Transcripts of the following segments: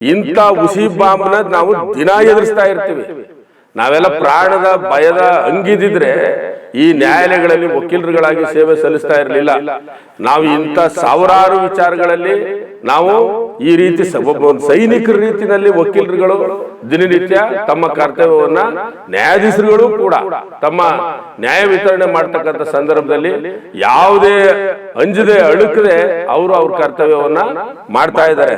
ಇಂಥ ಉಸಿ ಬಾಂಬ್ನ ನಾವು ದಿನ ಎದುರಿಸ್ತಾ ಇರ್ತೀವಿ. ನಾವೆಲ್ಲ ಪ್ರಾಣದ ಭಯದ ಅಂಗಿದಿದ್ರೆ ಈ ನ್ಯಾಯಾಲಯಗಳಲ್ಲಿ ವಕೀಲರುಗಳಾಗಿ ಸೇವೆ ಸಲ್ಲಿಸ್ತಾ ಇರಲಿಲ್ಲ. ನಾವು ಇಂಥ ಸಾವಿರಾರು ವಿಚಾರಗಳಲ್ಲಿ ನಾವು ಈ ರೀತಿ ಸೈನಿಕರ ರೀತಿಯಲ್ಲಿ ವಕೀಲರುಗಳು ದಿನನಿತ್ಯ ತಮ್ಮ ಕರ್ತವ್ಯವನ್ನ ನ್ಯಾಯಾಧೀಶರುಗಳು ಕೂಡ ತಮ್ಮ ನ್ಯಾಯ ವಿತರಣೆ ಮಾಡ್ತಕ್ಕಂಥ ಸಂದರ್ಭದಲ್ಲಿ ಯಾವುದೇ ಅಂಜದೆ ಅಳುಕದೆ ಅವರು ಅವ್ರ ಕರ್ತವ್ಯವನ್ನ ಮಾಡ್ತಾ ಇದ್ದಾರೆ.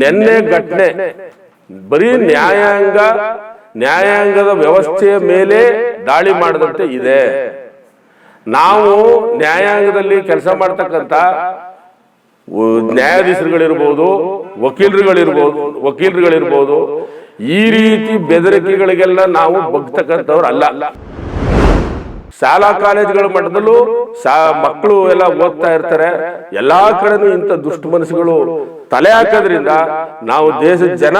ನಿನ್ನೆ ಘಟನೆ. ಬರೀ ನ್ಯಾಯಾಂಗ ನ್ಯಾಯಾಂಗದ ವ್ಯವಸ್ಥೆಯ ಮೇಲೆ ದಾಳಿ ಮಾಡಿದಂತೆ ಇದೆ. ನಾವು ನ್ಯಾಯಾಂಗದಲ್ಲಿ ಕೆಲಸ ಮಾಡ್ತಕ್ಕಂಥ ನ್ಯಾಯಾಧೀಶರುಗಳಿರ್ಬೋದು ವಕೀಲರುಗಳಿರ್ಬೋದು ವಕೀಲರುಗಳಿರ್ಬೋದು ಈ ರೀತಿ ಬೆದರಿಕೆಗಳಿಗೆಲ್ಲ ನಾವು ಬಗ್ತಕ್ಕಂಥವ್ರು ಅಲ್ಲ ಶಾಲಾ ಕಾಲೇಜುಗಳ ಮಟ್ಟದಲ್ಲೂ ಮಕ್ಕಳು ಎಲ್ಲ ಓದ್ತಾ ಇರ್ತಾರೆ. ಎಲ್ಲಾ ಕಡೆನೂ ಇಂಥ ದುಷ್ಟ ಮನಸ್ಸುಗಳು ತಲೆ ಹಾಕೋದ್ರಿಂದ ನಾವು ದೇಶದ ಜನ,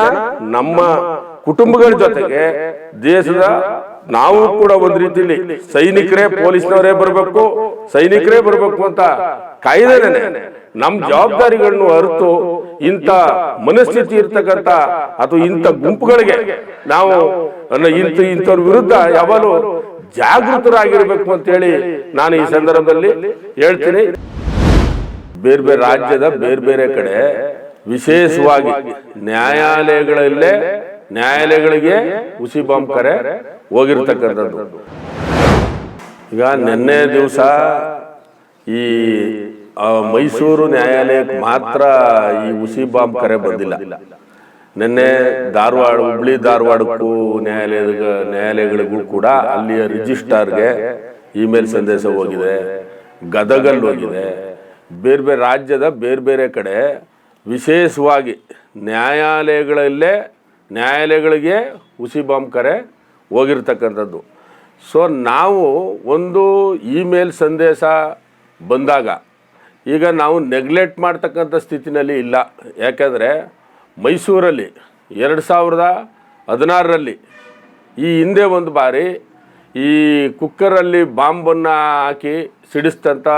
ನಮ್ಮ ಕುಟುಂಬಗಳ ಜೊತೆಗೆ ದೇಶದ ನಾವು ಕೂಡ ಒಂದ್ ರೀತಿಲಿ ಸೈನಿಕರೇ ಪೊಲೀಸ್ನವರೇ ಬರಬೇಕು, ಸೈನಿಕರೇ ಬರಬೇಕು ಅಂತ ಕಾಯ್ದೇನೆ ನಮ್ ಜವಾಬ್ದಾರಿಗಳನ್ನು ಅರಿತು ಇಂಥ ಮನಸ್ಥಿತಿ ಇರ್ತಕ್ಕಂಥ ಅಥವಾ ಇಂಥ ಗುಂಪುಗಳಿಗೆ ನಾವು ಇಂಥ, ಇಂಥವ್ರ ವಿರುದ್ಧ ಯಾವಾಗಲೂ ಜಾಗೃತರಾಗಿರ್ಬೇಕು ಅಂತೇಳಿ ನಾನು ಈ ಸಂದರ್ಭದಲ್ಲಿ ಹೇಳ್ತೀನಿ. ಬೇರೆ ಬೇರೆ ರಾಜ್ಯದ ಬೇರೆ ಬೇರೆ ಕಡೆ ವಿಶೇಷವಾಗಿ ನ್ಯಾಯಾಲಯಗಳಲ್ಲೇ ನ್ಯಾಯಾಲಯಗಳಿಗೆ ಉಸಿ ಬಾಂಬ್ ಕರೆ ಹೋಗಿರ್ತಕ್ಕಂಥದ್ದು. ಈಗ ನಿನ್ನೆ ದಿವಸ ಈ ಮೈಸೂರು ನ್ಯಾಯಾಲಯಕ್ಕೆ ಮಾತ್ರ ಈ ಉಸಿ ಬಾಂಬ್ ಕರೆ ಬಂದಿಲ್ಲ. ನಿನ್ನೆ ಧಾರವಾಡ, ಹುಬ್ಳಿ ಧಾರವಾಡಕ್ಕೂ ನ್ಯಾಯಾಲಯದ, ನ್ಯಾಯಾಲಯಗಳಿಗೂ ಕೂಡ ಅಲ್ಲಿಯ ರಿಜಿಸ್ಟ್ರಾರ್ಗೆ ಇಮೇಲ್ ಸಂದೇಶ ಹೋಗಿದೆ ಗದಗಲ್ಲಿ ಹೋಗಿದೆ. ಬೇರೆ ಬೇರೆ ರಾಜ್ಯದ ಬೇರೆ ಬೇರೆ ಕಡೆ ವಿಶೇಷವಾಗಿ ನ್ಯಾಯಾಲಯಗಳಲ್ಲೇ ನ್ಯಾಯಾಲಯಗಳಿಗೆ ಹುಸಿ ಬಾಂಬ್ ಕರೆ ಹೋಗಿರ್ತಕ್ಕಂಥದ್ದು. ಸೊ ನಾವು ಒಂದು ಇಮೇಲ್ ಸಂದೇಶ ಬಂದಾಗ ಈಗ ನಾವು ನೆಗ್ಲೆಕ್ಟ್ ಮಾಡ್ತಕ್ಕಂಥ ಸ್ಥಿತಿನಲ್ಲಿ ಇಲ್ಲ. ಯಾಕೆಂದರೆ ಮೈಸೂರಲ್ಲಿ ಎರಡು ಸಾವಿರದ ಹದಿನಾರರಲ್ಲಿ ಈ ಹಿಂದೆ ಒಂದು ಬಾರಿ ಈ ಕುಕ್ಕರಲ್ಲಿ ಬಾಂಬನ್ನು ಹಾಕಿ ಸಿಡಿಸ್ತಂಥ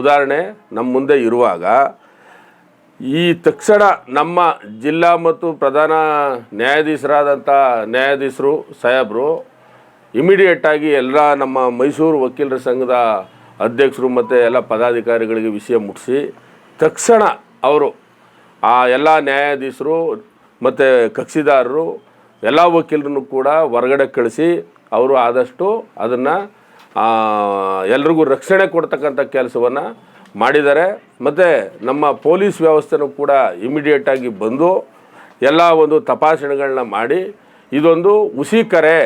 ಉದಾಹರಣೆ ನಮ್ಮ ಮುಂದೆ ಇರುವಾಗ, ಈ ತಕ್ಷಣ ನಮ್ಮ ಜಿಲ್ಲಾ ಮತ್ತು ಪ್ರಧಾನ ನ್ಯಾಯಾಧೀಶರಾದಂಥ ನ್ಯಾಯಾಧೀಶರು ಸಾಹೇಬರು ಇಮಿಡಿಯೇಟಾಗಿ ಎಲ್ಲ ನಮ್ಮ ಮೈಸೂರು ವಕೀಲರ ಸಂಘದ ಅಧ್ಯಕ್ಷರು ಮತ್ತು ಎಲ್ಲ ಪದಾಧಿಕಾರಿಗಳಿಗೆ ವಿಷಯ ಮುಟ್ಟಿಸಿ, ತಕ್ಷಣ ಅವರು ಆ ಎಲ್ಲ ನ್ಯಾಯಾಧೀಶರು ಮತ್ತು ಕಕ್ಷಿದಾರರು, ಎಲ್ಲ ವಕೀಲರನ್ನು ಕೂಡ ಹೊರಗಡೆ ಕಳಿಸಿ ಅವರು ಆದಷ್ಟು ಅದನ್ನು ಎಲ್ರಿಗೂ ರಕ್ಷಣೆ ಕೊಡ್ತಕ್ಕಂಥ ಕೆಲಸವನ್ನು ಮಾಡಿದ್ದಾರೆ. ಮತ್ತು ನಮ್ಮ ಪೊಲೀಸ್ ವ್ಯವಸ್ಥೆನೂ ಕೂಡ ಇಮಿಡಿಯೇಟಾಗಿ ಬಂದು ಎಲ್ಲ ಒಂದು ತಪಾಸಣೆಗಳನ್ನ ಮಾಡಿ ಇದೊಂದು ಹುಸಿ ಕರೆ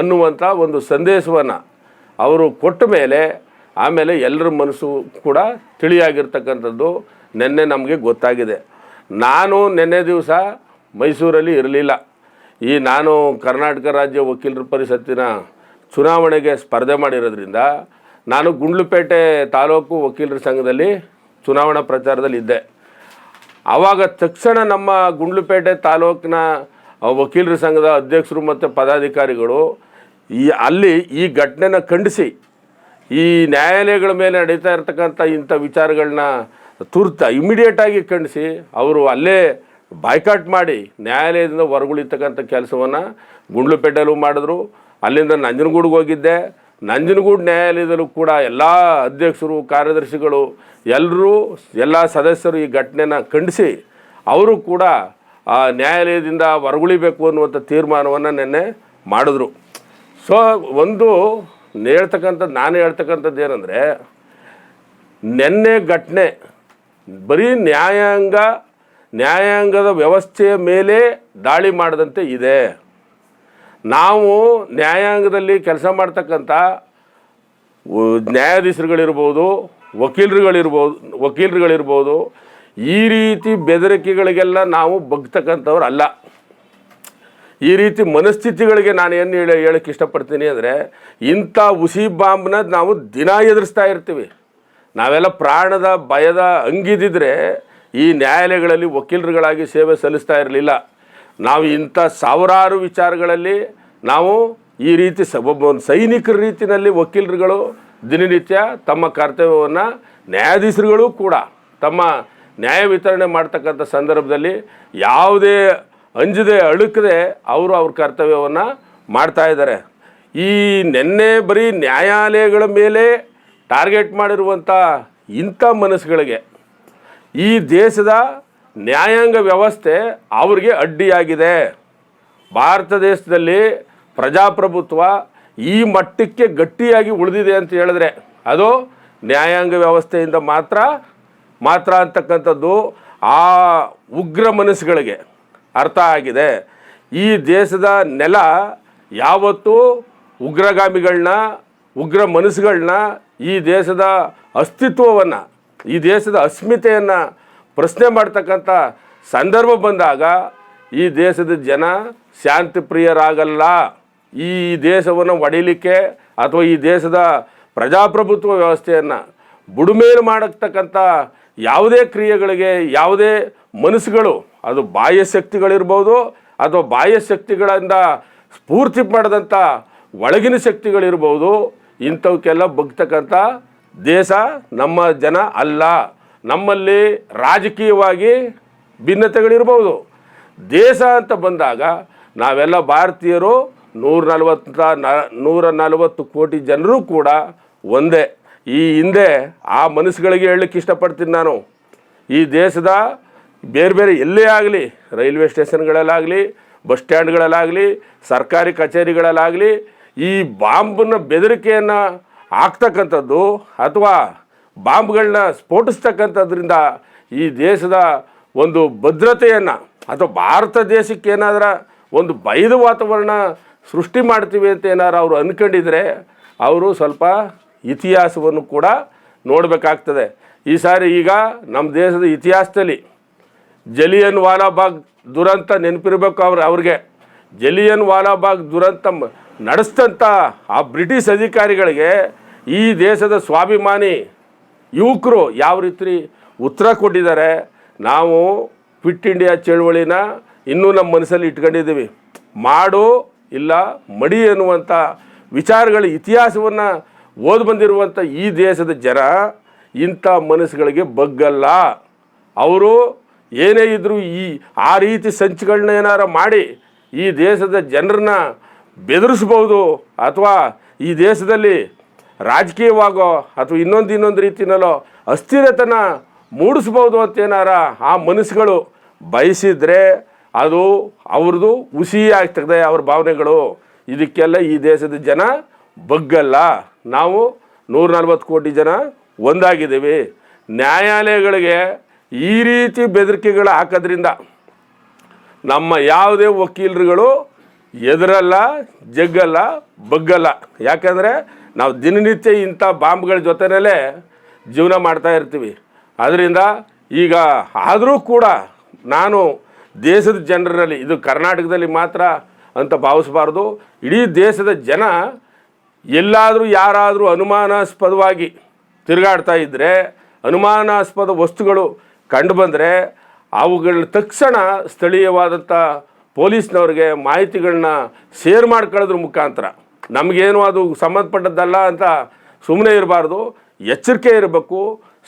ಅನ್ನುವಂಥ ಒಂದು ಸಂದೇಶವನ್ನು ಅವರು ಕೊಟ್ಟ ಮೇಲೆ ಆಮೇಲೆ ಎಲ್ಲರ ಮನಸ್ಸು ಕೂಡ ತಿಳಿಯಾಗಿರ್ತಕ್ಕಂಥದ್ದು ನಿನ್ನೆ ನಮಗೆ ಗೊತ್ತಾಗಿದೆ. ನಾನು ನಿನ್ನೆ ದಿವಸ ಮೈಸೂರಲ್ಲಿ ಇರಲಿಲ್ಲ. ಈ ನಾನು ಕರ್ನಾಟಕ ರಾಜ್ಯ ವಕೀಲರ ಪರಿಷತ್ತಿನ ಚುನಾವಣೆಗೆ ಸ್ಪರ್ಧೆ ಮಾಡಿರೋದ್ರಿಂದ ನಾನು ಗುಂಡ್ಲುಪೇಟೆ ತಾಲೂಕು ವಕೀಲರ ಸಂಘದಲ್ಲಿ ಚುನಾವಣಾ ಪ್ರಚಾರದಲ್ಲಿ ಇದ್ದೆ. ಆವಾಗ ತಕ್ಷಣ ನಮ್ಮ ಗುಂಡ್ಲುಪೇಟೆ ತಾಲೂಕಿನ ವಕೀಲರ ಸಂಘದ ಅಧ್ಯಕ್ಷರು ಮತ್ತು ಪದಾಧಿಕಾರಿಗಳು ಈ, ಅಲ್ಲಿ ಈ ಘಟನೆನ ಖಂಡಿಸಿ ಈ ನ್ಯಾಯಾಲಯಗಳ ಮೇಲೆ ನಡೀತಾ ಇರ್ತಕ್ಕಂಥ ಇಂಥ ವಿಚಾರಗಳನ್ನ ತುರ್ತ ಇಮಿಡಿಯೇಟಾಗಿ ಖಂಡಿಸಿ ಅವರು ಅಲ್ಲೇ ಬಾಯ್ಕಾಟ್ ಮಾಡಿ ನ್ಯಾಯಾಲಯದಿಂದ ಹೊರಗುಳಿತಕ್ಕಂಥ ಕೆಲಸವನ್ನು ಗುಂಡ್ಲುಪೇಟೆಯಲ್ಲೂ ಮಾಡಿದ್ರು. ಅಲ್ಲಿಂದ ನಂಜನಗೂಡಿಗೆ ಹೋಗಿದ್ದೆ. ನಂಜನಗೂಡು ನ್ಯಾಯಾಲಯದಲ್ಲೂ ಕೂಡ ಎಲ್ಲ ಅಧ್ಯಕ್ಷರು, ಕಾರ್ಯದರ್ಶಿಗಳು, ಎಲ್ಲರೂ, ಎಲ್ಲ ಸದಸ್ಯರು ಈ ಘಟನೆನ ಖಂಡಿಸಿ ಅವರು ಕೂಡ ಆ ನ್ಯಾಯಾಲಯದಿಂದ ಹೊರಗುಳಿಬೇಕು ಅನ್ನುವಂಥ ತೀರ್ಮಾನವನ್ನು ನಿನ್ನೆ ಮಾಡಿದ್ರು. ಸೊ ಒಂದು ಹೇಳ್ತಕ್ಕಂಥದ್ದು, ನಾನು ಹೇಳ್ತಕ್ಕಂಥದ್ದು ಏನಂದರೆ, ನಿನ್ನೆ ಘಟನೆ ಬರೀ ನ್ಯಾಯಾಂಗ, ನ್ಯಾಯಾಂಗದ ವ್ಯವಸ್ಥೆಯ ಮೇಲೆ ದಾಳಿ ಮಾಡದಂತೆ ಇದೆ. ನಾವು ನ್ಯಾಯಾಂಗದಲ್ಲಿ ಕೆಲಸ ಮಾಡ್ತಕ್ಕಂಥ ನ್ಯಾಯಾಧೀಶರುಗಳಿರ್ಬೋದು, ವಕೀಲರುಗಳಿರ್ಬೋದು ವಕೀಲರುಗಳಿರ್ಬೋದು, ಈ ರೀತಿ ಬೆದರಿಕೆಗಳಿಗೆಲ್ಲ ನಾವು ಬಗ್ತಕ್ಕಂಥವ್ರು ಅಲ್ಲ. ಈ ರೀತಿ ಮನಸ್ಥಿತಿಗಳಿಗೆ ನಾನು ಏನು ಹೇಳಿ ಹೇಳಕ್ಕೆ ಇಷ್ಟಪಡ್ತೀನಿ ಅಂದರೆ ಇಂಥ ಉಸಿ ಬಾಂಬ್ನ ನಾವು ದಿನ ಎದುರಿಸ್ತಾ ಇರ್ತೀವಿ. ನಾವೆಲ್ಲ ಪ್ರಾಣದ ಭಯದ ಅಂಗಿದಿದ್ರೆ ಈ ನ್ಯಾಯಾಲಯಗಳಲ್ಲಿ ವಕೀಲರುಗಳಾಗಿ ಸೇವೆ ಸಲ್ಲಿಸ್ತಾ ಇರಲಿಲ್ಲ. ನಾವು ಇಂಥ ಸಾವಿರಾರು ವಿಚಾರಗಳಲ್ಲಿ ನಾವು ಈ ರೀತಿ ಸ, ಒಬ್ಬ ಸೈನಿಕರ ರೀತಿಯಲ್ಲಿ ವಕೀಲರುಗಳು ದಿನನಿತ್ಯ ತಮ್ಮ ಕರ್ತವ್ಯವನ್ನು ನ್ಯಾಯಾಧೀಶರುಗಳು ಕೂಡ ತಮ್ಮ ನ್ಯಾಯ ವಿತರಣೆ ಮಾಡ್ತಕ್ಕಂಥ ಸಂದರ್ಭದಲ್ಲಿ ಯಾವುದೇ ಅಂಜದೆ ಅಳುಕದೆ ಅವರು ಅವ್ರ ಕರ್ತವ್ಯವನ್ನು ಮಾಡ್ತಾ ಇದ್ದಾರೆ. ಈ ನೆನ್ನೆ ಬರೀ ನ್ಯಾಯಾಲಯಗಳ ಮೇಲೆ ಟಾರ್ಗೆಟ್ ಮಾಡಿರುವಂಥ ಇಂಥ ಮನಸ್ಸುಗಳಿಗೆ ಈ ದೇಶದ ನ್ಯಾಯಾಂಗ ವ್ಯವಸ್ಥೆ ಅವ್ರಿಗೆ ಅಡ್ಡಿಯಾಗಿದೆ. ಭಾರತ ದೇಶದಲ್ಲಿ ಪ್ರಜಾಪ್ರಭುತ್ವ ಈ ಮಟ್ಟಕ್ಕೆ ಗಟ್ಟಿಯಾಗಿ ಉಳಿದಿದೆ ಅಂತ ಹೇಳಿದ್ರೆ ಅದು ನ್ಯಾಯಾಂಗ ವ್ಯವಸ್ಥೆಯಿಂದ ಮಾತ್ರ ಮಾತ್ರ ಅಂತಕ್ಕಂಥದ್ದು ಆ ಉಗ್ರ ಮನಸ್ಸುಗಳಿಗೆ ಅರ್ಥ ಆಗಿದೆ. ಈ ದೇಶದ ನೆಲ ಯಾವತ್ತೂ ಉಗ್ರಗಾಮಿಗಳನ್ನ ಉಗ್ರ ಮನಸ್ಸುಗಳನ್ನ ಈ ದೇಶದ ಅಸ್ತಿತ್ವವನ್ನು, ಈ ದೇಶದ ಅಸ್ಮಿತೆಯನ್ನು ಪ್ರಶ್ನೆ ಮಾಡ್ತಕ್ಕಂಥ ಸಂದರ್ಭ ಬಂದಾಗ ಈ ದೇಶದ ಜನ ಶಾಂತಿ ಪ್ರಿಯರಾಗಲ್ಲ. ಈ ದೇಶವನ್ನು ಒಡಿಲಿಕ್ಕೆ ಅಥವಾ ಈ ದೇಶದ ಪ್ರಜಾಪ್ರಭುತ್ವ ವ್ಯವಸ್ಥೆಯನ್ನು ಬುಡುಮೇಲು ಮಾಡತಕ್ಕಂಥ ಯಾವುದೇ ಕ್ರಿಯೆಗಳಿಗೆ, ಯಾವುದೇ ಮನಸ್ಸುಗಳು, ಅದು ಬಾಹ್ಯ ಶಕ್ತಿಗಳಿರ್ಬೋದು ಅಥವಾ ಬಾಹ್ಯ ಶಕ್ತಿಗಳಿಂದ ಸ್ಫೂರ್ತಿ ಪಡೆದಂಥ ಒಳಗಿನ ಶಕ್ತಿಗಳಿರ್ಬೋದು ಇಂಥವಕ್ಕೆಲ್ಲ ಬಗ್ತಕ್ಕಂಥ ದೇಶ ನಮ್ಮ ಜನ ಅಲ್ಲ. ನಮ್ಮಲ್ಲಿ ರಾಜಕೀಯವಾಗಿ ಭಿನ್ನತೆಗಳಿರ್ಬೋದು. ದೇಶ ಅಂತ ಬಂದಾಗ ನಾವೆಲ್ಲ ಭಾರತೀಯರು ನೂರ ನಲವತ್ತ ನೂರ ನಲವತ್ತು ಕೋಟಿ ಜನರು ಕೂಡ ಒಂದೇ. ಈ ಹಿಂದೆ ಆ ಮನಸ್ಸುಗಳಿಗೆ ಹೇಳಲಿಕ್ಕೆ ಇಷ್ಟಪಡ್ತೀನಿ ನಾನು. ಈ ದೇಶದ ಬೇರೆ ಬೇರೆ ಎಲ್ಲೇ ಆಗಲಿ, ರೈಲ್ವೆ ಸ್ಟೇಷನ್ಗಳಲ್ಲಾಗಲಿ, ಬಸ್ ಸ್ಟ್ಯಾಂಡ್ಗಳಲ್ಲಾಗಲಿ, ಸರ್ಕಾರಿ ಕಚೇರಿಗಳಲ್ಲಾಗಲಿ ಈ ಬಾಂಬ್ನ ಬೆದರಿಕೆಯನ್ನು ಹಾಕ್ತಕ್ಕಂಥದ್ದು ಅಥವಾ ಬಾಂಬ್ಗಳನ್ನ ಸ್ಫೋಟಿಸ್ತಕ್ಕಂಥದ್ರಿಂದ ಈ ದೇಶದ ಒಂದು ಭದ್ರತೆಯನ್ನು ಅಥವಾ ಭಾರತ ದೇಶಕ್ಕೆ ಏನಾದರೂ ಒಂದು ಭಯದ ವಾತಾವರಣ ಸೃಷ್ಟಿ ಮಾಡ್ತೀವಿ ಅಂತ ಏನಾರು ಅವರು ಅಂದ್ಕೊಂಡಿದ್ರೆ ಅವರು ಸ್ವಲ್ಪ ಇತಿಹಾಸವನ್ನು ಕೂಡ ನೋಡಬೇಕಾಗ್ತದೆ. ಈ ಸಾರಿ ಈಗ ನಮ್ಮ ದೇಶದ ಇತಿಹಾಸದಲ್ಲಿ ಜಲಿಯನ್ ವಾಲಾಬಾಗ್ ದುರಂತ ನೆನಪಿರಬೇಕು ಅವ್ರು ಅವ್ರಿಗೆ. ಜಲಿಯನ್ ವಾಲಾಬಾಗ್ ದುರಂತ ನಡೆಸಿದಂಥ ಆ ಬ್ರಿಟಿಷ್ ಅಧಿಕಾರಿಗಳಿಗೆ ಈ ದೇಶದ ಸ್ವಾಭಿಮಾನಿ ಯುವಕರು ಯಾವ ರೀತಿ ಉತ್ತರ ಕೊಟ್ಟಿದ್ದಾರೆ, ನಾವು ಫಿಟ್ ಇಂಡಿಯಾ ಚಳುವಳಿನ ಇನ್ನೂ ನಮ್ಮ ಮನಸ್ಸಲ್ಲಿ ಇಟ್ಕೊಂಡಿದ್ದೀವಿ. ಮಾಡು ಇಲ್ಲ ಮಡಿ ಎನ್ನುವಂಥ ವಿಚಾರಗಳ ಇತಿಹಾಸವನ್ನು ಓದಿ ಬಂದಿರುವಂಥ ಈ ದೇಶದ ಜನ ಇಂಥ ಮನಸ್ಸುಗಳಿಗೆ ಬಗ್ಗಲ್ಲ. ಅವರು ಏನೇ ಇದ್ದರೂ ಈ, ಆ ರೀತಿ ಸಂಚುಗಳನ್ನ ಏನಾರ ಮಾಡಿ ಈ ದೇಶದ ಜನರನ್ನ ಬೆದರಿಸ್ಬೋದು ಅಥವಾ ಈ ದೇಶದಲ್ಲಿ ರಾಜಕೀಯವಾಗೋ ಅಥವಾ ಇನ್ನೊಂದು ಇನ್ನೊಂದು ರೀತಿಯಲ್ಲೋ ಅಸ್ಥಿರತನ ಮೂಡಿಸ್ಬೋದು ಅಂತ ಏನಾರ ಆ ಮನಸ್ಸುಗಳು ಬಯಸಿದರೆ ಅದು ಅವ್ರದ್ದು ಹುಸಿ ಆಗ್ತದೆ ಅವ್ರ ಭಾವನೆಗಳು. ಇದಕ್ಕೆಲ್ಲ ಈ ದೇಶದ ಜನ ಬಗ್ಗಲ್ಲ. ನಾವು ನೂರ ನಲ್ವತ್ತು ಕೋಟಿ ಜನ ಒಂದಾಗಿದ್ದೀವಿ. ನ್ಯಾಯಾಲಯಗಳಿಗೆ ಈ ರೀತಿ ಬೆದರಿಕೆಗಳು ಹಾಕೋದ್ರಿಂದ ನಮ್ಮ ಯಾವುದೇ ವಕೀಲರುಗಳು ಎದುರಲ್ಲ, ಜಗ್ಗಲ್ಲ, ಬಗ್ಗಲ್ಲ. ಯಾಕಂದರೆ ನಾವು ದಿನನಿತ್ಯ ಇಂಥ ಬಾಂಬ್ಗಳ ಜೊತೆಯಲ್ಲೇ ಜೀವನ ಮಾಡ್ತಾ ಇರ್ತೀವಿ. ಅದರಿಂದ ಈಗ ಆದರೂ ಕೂಡ ನಾನು ದೇಶದ ಜನರಲ್ಲಿ, ಇದು ಕರ್ನಾಟಕದಲ್ಲಿ ಮಾತ್ರ ಅಂತ ಭಾವಿಸಬಾರ್ದು. ಇಡೀ ದೇಶದ ಜನ ಎಲ್ಲಾದರೂ ಯಾರಾದರೂ ಅನುಮಾನಾಸ್ಪದವಾಗಿ ತಿರುಗಾಡ್ತಾ ಇದ್ದರೆ ಅನುಮಾನಾಸ್ಪದ ವಸ್ತುಗಳು ಕಂಡುಬಂದರೆ ಅವುಗಳ ತಕ್ಷಣ ಸ್ಥಳೀಯವಾದಂಥ ಪೊಲೀಸ್ನವ್ರಿಗೆ ಮಾಹಿತಿಗಳನ್ನ ಶೇರ್ ಮಾಡ್ಕೊಳ್ಳೋದ್ರ ಮುಖಾಂತರ. ನಮಗೇನು ಅದು ಸಂಬಂಧಪಟ್ಟದ್ದಲ್ಲ ಅಂತ ಸುಮ್ಮನೆ ಇರಬಾರ್ದು. ಎಚ್ಚರಿಕೆ ಇರಬೇಕು.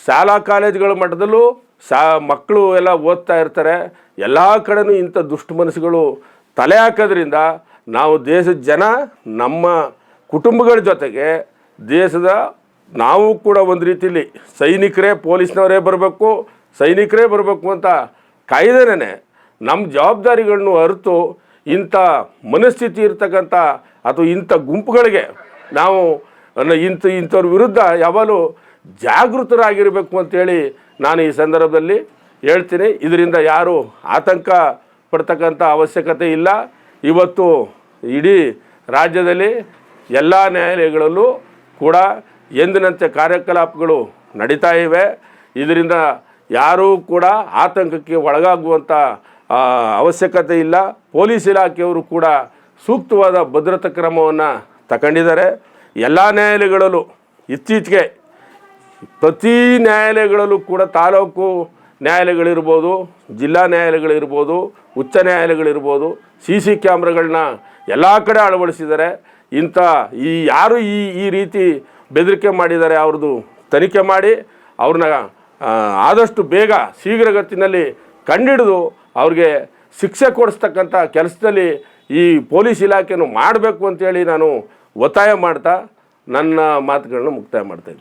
ಶಾಲಾ ಕಾಲೇಜುಗಳ ಮಟ್ಟದಲ್ಲೂ ಸಾ ಮಕ್ಕಳು ಎಲ್ಲ ಓದ್ತಾ ಇರ್ತಾರೆ. ಎಲ್ಲ ಕಡೆನೂ ಇಂಥ ದುಷ್ಟು ಮನಸ್ಸುಗಳು ತಲೆ ಹಾಕೋದ್ರಿಂದ ನಾವು ದೇಶದ ಜನ, ನಮ್ಮ ಕುಟುಂಬಗಳ ಜೊತೆಗೆ ದೇಶದ ನಾವು ಕೂಡ ಒಂದು ರೀತಿಯಲ್ಲಿ ಸೈನಿಕರೇ ಪೊಲೀಸ್ನವರೇ ಬರಬೇಕು, ಸೈನಿಕರೇ ಬರಬೇಕು ಅಂತ ಕಾಯ್ದೇನೆ ನಮ್ಮ ಜವಾಬ್ದಾರಿಗಳನ್ನು ಅರಿತು ಇಂಥ ಮನಸ್ಥಿತಿ ಇರ್ತಕ್ಕಂಥ ಅಥವಾ ಇಂಥ ಗುಂಪುಗಳಿಗೆ ನಾವು ಇಂಥ, ಇಂಥವ್ರ ವಿರುದ್ಧ ಯಾವಾಗಲೂ ಜಾಗೃತರಾಗಿರಬೇಕು ಅಂತೇಳಿ ನಾನು ಈ ಸಂದರ್ಭದಲ್ಲಿ ಹೇಳ್ತೀನಿ. ಇದರಿಂದ ಯಾರು ಆತಂಕ ಪಡ್ತಕ್ಕಂಥ ಅವಶ್ಯಕತೆ ಇಲ್ಲ. ಇವತ್ತು ಇಡೀ ರಾಜ್ಯದಲ್ಲಿ ಎಲ್ಲ ನ್ಯಾಯಾಲಯಗಳಲ್ಲೂ ಕೂಡ ಎಂದಿನಂತೆ ಕಾರ್ಯಕಲಾಪಗಳು ನಡೀತಾ ಇವೆ. ಇದರಿಂದ ಯಾರೂ ಕೂಡ ಆತಂಕಕ್ಕೆ ಒಳಗಾಗುವಂಥ ಅವಶ್ಯಕತೆ ಇಲ್ಲ. ಪೊಲೀಸ್ ಇಲಾಖೆಯವರು ಕೂಡ ಸೂಕ್ತವಾದ ಭದ್ರತಾ ಕ್ರಮವನ್ನು ತಗೊಂಡಿದ್ದಾರೆ. ಎಲ್ಲ ನ್ಯಾಯಾಲಯಗಳಲ್ಲೂ, ಇತ್ತೀಚೆಗೆ ಪ್ರತಿ ನ್ಯಾಯಾಲಯಗಳಲ್ಲೂ ಕೂಡ ತಾಲೂಕು ನ್ಯಾಯಾಲಯಗಳಿರ್ಬೋದು, ಜಿಲ್ಲಾ ನ್ಯಾಯಾಲಯಗಳಿರ್ಬೋದು, ಉಚ್ಚ ನ್ಯಾಯಾಲಯಗಳಿರ್ಬೋದು, ಸಿ ಸಿ ಕ್ಯಾಮ್ರಾಗಳನ್ನ ಎಲ್ಲ ಕಡೆ ಅಳವಡಿಸಿದ್ದಾರೆ. ಇಂಥ ಈ ಯಾರು ಈ ಈ ರೀತಿ ಬೆದರಿಕೆ ಮಾಡಿದ್ದಾರೆ ಅವ್ರದ್ದು ತನಿಖೆ ಮಾಡಿ, ಅವ್ರನ್ನ ಆದಷ್ಟು ಬೇಗ ಶೀಘ್ರಗತಿನಲ್ಲಿ ಕಂಡಿಡಿದು ಅವ್ರಿಗೆ ಶಿಕ್ಷೆ ಕೊಡಿಸ್ತಕ್ಕಂಥ ಕೆಲಸದಲ್ಲಿ ಈ ಪೊಲೀಸ್ ಇಲಾಖೆಯನ್ನು ಮಾಡಬೇಕು ಅಂತೇಳಿ ನಾನು ಒತ್ತಾಯ ಮಾಡ್ತಾ ನನ್ನ ಮಾತುಗಳನ್ನ ಮುಕ್ತಾಯ ಮಾಡ್ತಾ ಇದ್ದೀನಿ.